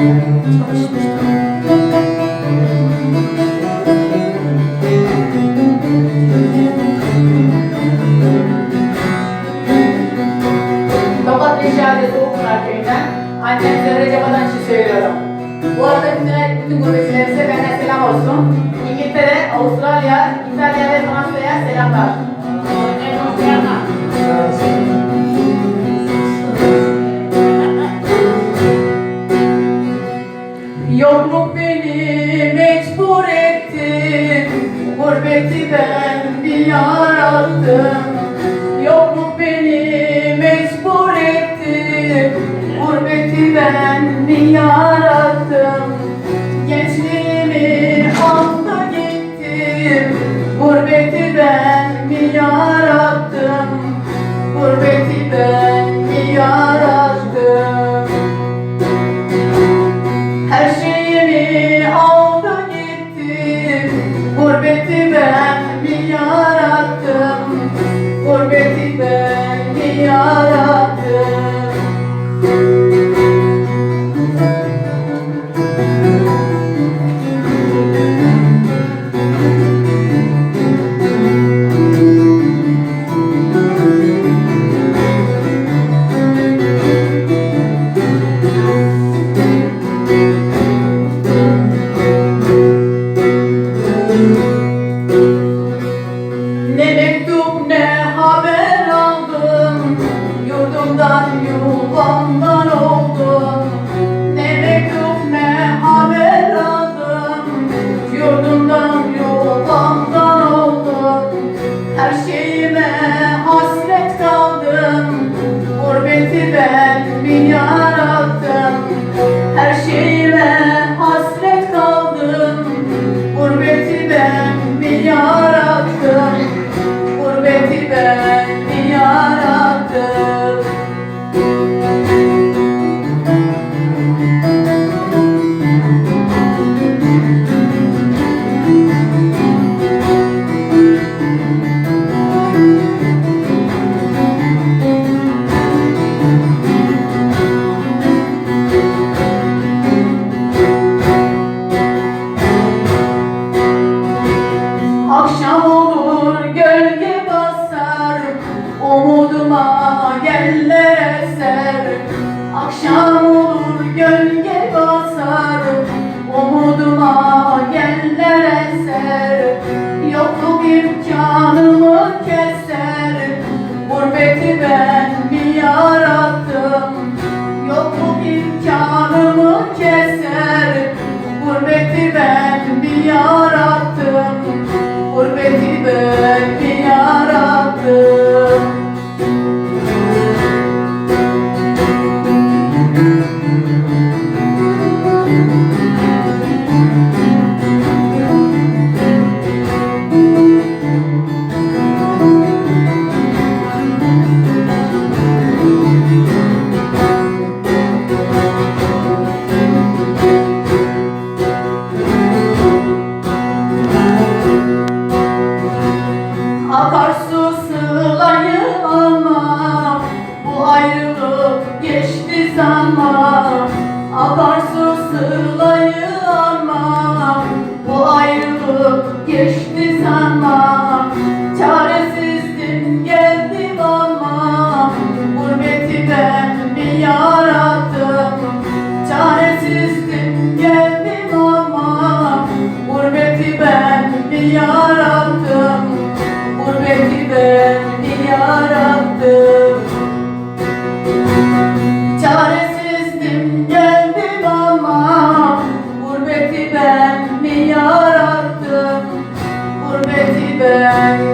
Tokat Reşade Soğukpınar köyünden annem Zerre Caba'dan için söylüyorum. Bu arada bütün, bütün gurbetçilerimize benden selam olsun. İngiltere, Avustralya, İtalya ve Fransa'ya selamlar. Gurbeti ben bir yarattım Yurdumdan yuvamdan oldum. Ne mektup ne haber aldım. Yurdumdan yuvamdan oldum. Her şeyime hasret kaldım. Gurbeti ben mi Yeller eser Akşam olur gölge basar Umuduma yeller eser Yokluk imkanımı keser Gurbeti ben mi yarattım? Yokluk imkanımı keser Gurbeti ben mi yarattım beni yarattın Gurbeti beni yarattın Çaresizdim geldim ama Gurbeti ben mi yarattım? Gurbeti ben